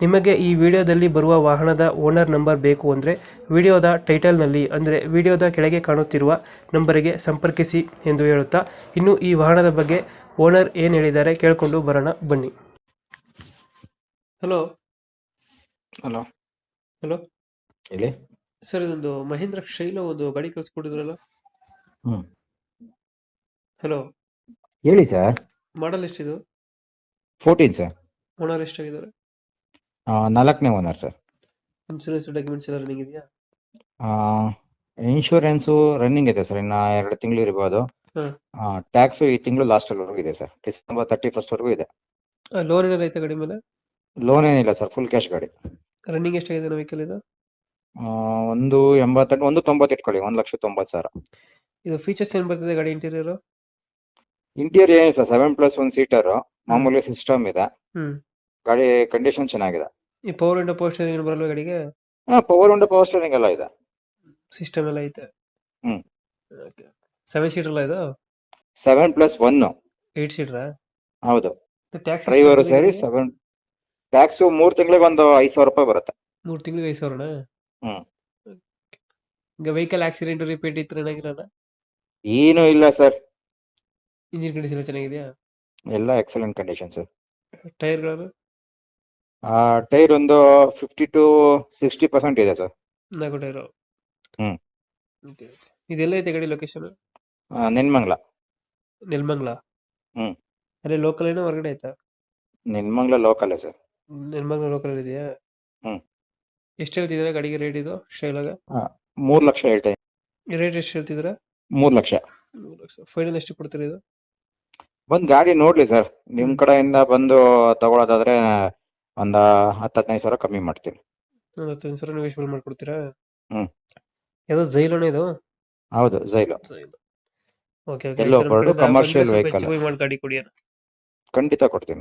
ನಿಮಗೆ ಈ ವಿಡಿಯೋದಲ್ಲಿ ಬರುವ ವಾಹನದ ಓನರ್ ನಂಬರ್ ಬೇಕು ಅಂದರೆ ವಿಡಿಯೋದ ಟೈಟಲ್ನಲ್ಲಿ ಅಂದರೆ ವಿಡಿಯೋದ ಕೆಳಗೆ ಕಾಣುತ್ತಿರುವ ನಂಬರಿಗೆ ಸಂಪರ್ಕಿಸಿ ಎಂದು ಹೇಳುತ್ತಾ ಇನ್ನು ಈ ವಾಹನದ ಬಗ್ಗೆ ಓನರ್ ಏನು ಹೇಳಿದ್ದಾರೆ ಕೇಳಿಕೊಂಡು ಬರೋಣ ಬನ್ನಿ. ಹಲೋ ಹಲೋ ಹಲೋ ಹೇಳಿ. ಸರ್ ಇದೊಂದು ಮಹೇಂದ್ರ ಶೈಲ ಒಂದು ಗಾಡಿ ಕಳಿಸ್ಕೊಟ್ಟಿದ್ರಲ್ಲ? ಹ್ಮ್. ಹಲೋ ಹೇಳಿ ಸರ್ ಮಾಡಲ್ ಎಷ್ಟಿದು? ಫೋರ್ಟೀನ್ ಸರ್ ಓನರ್ ಎಷ್ಟಾಗಿದ್ದಾರೆ? ನಾಲ್ಕನೇ ಓನರ್ ಸರ್ ಇನ್ಶೂರೆನ್ಸ್ ಡಾಕ್ಯುಮೆಂಟ್ಸ್ ಎಲ್ಲ ರನ್ನಿಂಗ್ ಇದೆಯಾ? ಇನ್ಶೂರೆನ್ಸು ರನ್ನಿಂಗ್ ಇದೆ ಸರ್ ಇನ್ನ ಎರಡು ತಿಂಗಳು ಇರ್ಬೋದು. ಹಾ. ಟ್ಯಾಕ್ಸು ಈ ತಿಂಗಳು ಲಾಸ್ಟ್ ವರೆಗೂ ಇದೆ ಸರ್ ಡಿಸೆಂಬರ್ ತರ್ಟಿ ಫಸ್ಟ್ ವರೆಗೂ ಇದೆ. ಲೋನ್ ಏನಾರು ಐತೆ ಗಾಡಿ ಮೇಲೆ? ಲೋನ್ ಏನಿಲ್ಲ ಸರ್ ಫುಲ್ ಕ್ಯಾಶ್ ಗಾಡಿ. ರನ್ನಿಂಗ್ ಎಷ್ಟಾಗಿದೆ ವೆಹಿಕಲ್ ಇದು? ಆ, ಒಂದು ಎಂಬತ್ತೆಂಟು ಒಂದು ತೊಂಬತ್ತು ಇಟ್ಕೊಳ್ಳಿ ಒಂದು ಲಕ್ಷ ತೊಂಬತ್ತು ಸಾವಿರ. ಇದು ಫೀಚರ್ಸ್ ಏನ್ ಬರ್ತದೆ ಗಾಡಿ ಇಂಟೀರಿಯರ್ ಇಂಟೀರಿಯರ್ ಏನಿದೆ sir seven plus one seater ಮಾಮೂಲಿ ಸಿಸ್ಟಮ್ ಇದೆ. ಹ್ಮ್. ಗಾಡಿ ಕಂಡೀಷನ್ ಚೆನ್ನಾಗಿದೆ. ಈ ಪವರ್ ವಿಂಡೋ ಪೋಸ್ಟರ್ ಏನು ಬರಲ್ವಾ ಗಾಡಿಗೆ? ಪವರ್ ವಿಂಡೋ ಪವರ್ ಸ್ಟೇರಿಂಗ್ ಎಲ್ಲ ಇದೆ. ಸಿಸ್ಟಮ್ ಎಲ್ಲ ಐತೆ. ಹ್ಮ್. ಸೆವೆನ್ ಸೀಟರ್ ಅಲ್ಲ ಇದು? Seven plus one eight seater ಹೌದು. ಟ್ಯಾಕ್ಸ್ ಡ್ರೈವರ್ ಸರಿ ಸೆವೆನ್ ಟ್ಯಾಕ್ಸ್ ಮೂರ್ ತಿಂಗಳಿಗೆ ಒಂದು ಐದು ಸಾವಿರ ರೂಪಾಯಿ ಬರುತ್ತೆ. ಮೂರ್ ತಿಂಗಳಿಗೆ ಐದು ಸಾವಿರನ? ಹ್ಮ್. ಈಗ ವೆಹಿಕಲ್ ಆಕ್ಸಿಡೆಂಟ್ ರಿಪೇಟ್ ಇತ್ತು ಏನಾಗಿರಲ್ಲ? ಏನು ಇಲ್ಲ ಸರ್. ಇಂಜಿನ್ ಕಂಡೀಷನ್ ಚೆನ್ನಾಗಿದೆಯಾ? ಎಲ್ಲ ಎಕ್ಸಲೆಂಟ್ ಕಂಡೀಷನ್ ಸರ್. ಟೈರ್ಗಳು ಟೈರ್ ಒಂದು ಫಿಫ್ಟಿ ಟು ಸಿಕ್ಸ್ಟಿ ಪರ್ಸೆಂಟ್ ಇದೆ ಸರ್ ನಾಲ್ಕು ಟೈರ್ ಹ್ಮ್. ಇದೆಲ್ಲ ಐತೆ ಗಾಡಿ ಲೊಕೇಶನ್ ನೆನ್ಮಂಗ್ಲ. ನೆಲಮಂಗ್ಲ? ಹ್ಮ್. ಅಲ್ಲೇ ಲೋಕಲ್ ಏನೋ ಹೊರಗಡೆ ಆಯ್ತಾ Nelamangala local sir Nelamangala local ಇದೆಯಾ? ಹ್ಮ್. ಎಷ್ಟು ಹೇಳ್ತಿದ್ದೀರಾ ಗಾಡಿಗೆ ರೇಟ್ ಇದು ಶೈಲಾಗ ಮೂರ್ ಲಕ್ಷ ಹೇಳ್ತಾ ಇದ್ದೀನಿ. ರೇಟ್ ಎಷ್ಟು ಹೇಳ್ತಿದ್ದೀರಾ ಮೂರ್ ಲಕ್ಷ. ಮೂರು ಲಕ್ಷ. ಫೈನಲ್ ಎಷ್ಟು ಕೊಡ್ತೀರಾ ಇದು? ಬಂದ್ ಗಾಡಿ ನೋಡ್ಲಿ ಸರ್ ನಿಮ್. ಕಡೆಯಿಂದ ಬಂದು ತಗೊಳೋದಾದ್ರೆ ಒಂದ ಹತ್ತು ಹದಿನೈದು ಸಾವಿರ ಕಮ್ಮಿ ಮಾಡ್ತೀನಿ. ಒಂದು ಹತ್ತು ಸಾವಿರ ನೆಗೋಷಿಯಬಲ್ ಮಾಡ್ಕೊಡ್ತೀರಾ? ಹ್ಮ್. ಯಾವ್ದೋ ಜೈಲೋನ ಇದು? ಹೌದು ಜೈಲೋ ಜೈಲು ಓಕೆ ಓಕೆ ಎಲ್ಲೋ ಹೊರಡು commercial vehicle. ಮಾಡಿ ಗಾಡಿ ಕೊಡಿ ಅಣ್ಣ. ಖಂಡಿತ ಕೊಡ್ತೀನಿ.